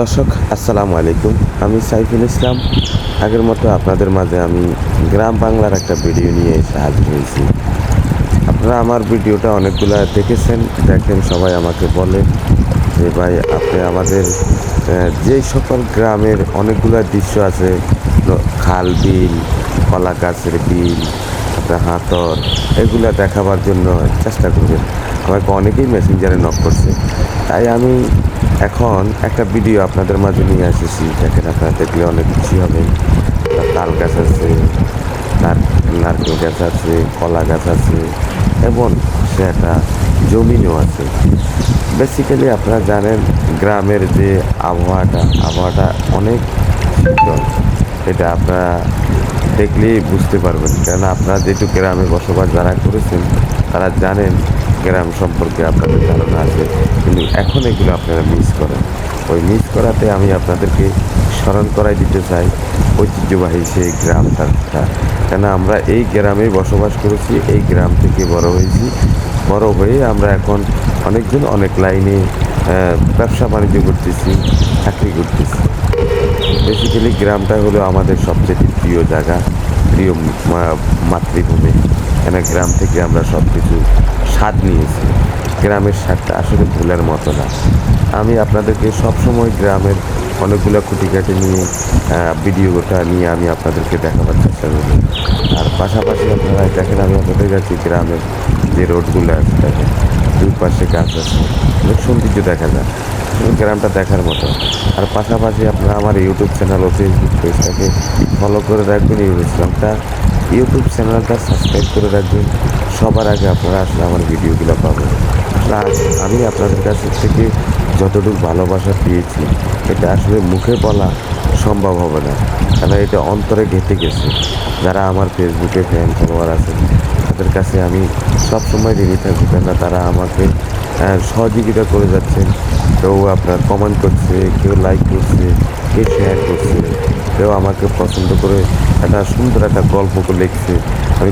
দর্শক, আসসালামু আলাইকুম। আমি সাইফুল ইসলাম। আগের মতো আপনাদের মাঝে আমি গ্রাম বাংলার একটা ভিডিও নিয়ে এসে হাজির হয়েছি। আপনারা আমার ভিডিওটা অনেকগুলো দেখেছেন। দেখেন, সবাই আমাকে বলে যে, ভাই, আপনি আমাদের যেই সকল গ্রামের অনেকগুলো দৃশ্য আছে খাল বিল, কলা গাছের বিল হাতর এগুলো দেখাবার জন্য চেষ্টা করবেন। আমাকে অনেকেই মেসেঞ্জারে নক করছে। তাই আমি এখন একটা ভিডিও আপনাদের মাঝে নিয়ে এসেছি দেখেন আপনারা দেখলে অনেক খুশি আপনার তাল গাছ আছে নার নারকেল গাছ আছে, কলা গাছ আছে, এবং সে একটা জমিনও আছে। বেসিক্যালি আপনারা জানেন, গ্রামের যে আবহাওয়াটা আবহাওয়াটা অনেক শীতল এটা আপনারা দেখলেই বুঝতে পারবেন। কেননা আপনারা যেহেতু গ্রামে বসবাস যারা করেছেন তারা জানেন গ্রাম সম্পর্কে আপনাদের ধারণা আছে, কিন্তু এখন এগুলো আপনারা মিস করেন। ওই মিস করাতে আমি আপনাদেরকে স্মরণ করাই দিতে চাই, ঐতিহ্যবাহী সেই গ্রামটা কেন আমরা এই গ্রামেই বসবাস করেছি, এই গ্রাম থেকে বড় হয়েছি। বড় হয়ে আমরা এখন অনেকজন অনেক লাইনে ব্যবসা বাণিজ্য করতেছি, চাকরি করতেছি। বেসিক্যালি গ্রামটা হলো আমাদের সবচেয়ে প্রিয় জায়গা। প্রিয় মাতৃভূমি। কেন গ্রাম থেকে আমরা সব কিছু স্বাদ নিয়েছি। গ্রামের স্বাদটা আসলে ভুলের মতো না। আমি আপনাদেরকে সবসময় গ্রামের অনেকগুলো খুঁটিকাটি নিয়ে ভিডিওটা নিয়ে আমি আপনাদেরকে দেখাবার চেষ্টা করি আর পাশাপাশি আপনারা দেখেন, আমি আপনাদের কাছে গ্রামের যে রোডগুলো আছে, দেখেন, দুই পাশে গাছ আছে। অনেক সৌন্দর্য দেখা যায়। গ্রামটা দেখার মতো। আর পাশাপাশি আপনারা আমার ইউটিউব চ্যানেল ও ফেসবুক পেজটাকে ফলো করে রাখবেন ইসলামটা ইউটিউব চ্যানেলটা সাবস্ক্রাইব করে রাখবেন। সবার আগে আপনারা আসলে আমার ভিডিওগুলো পাবেন। আজ আমি আপনাদের কাছ থেকে যতটুকু ভালোবাসা পেয়েছি, এটা আসলে মুখে বলা সম্ভব হবে না। কেন এটা অন্তরে ঘেঁটে গেছে। যারা আমার ফেসবুকে ফ্যান ফলোয়ার আছে তাদের কাছে আমি সবসময় ঋণী থাকব কেননা তারা আমাকে সহযোগিতা করে যাচ্ছেন। কেউ আপনার কমেন্ট করছে, কেউ লাইক করছে, কেউ শেয়ার করছে, কেউ আমাকে পছন্দ করে একটা সুন্দর একটা গল্প লিখছে। আমি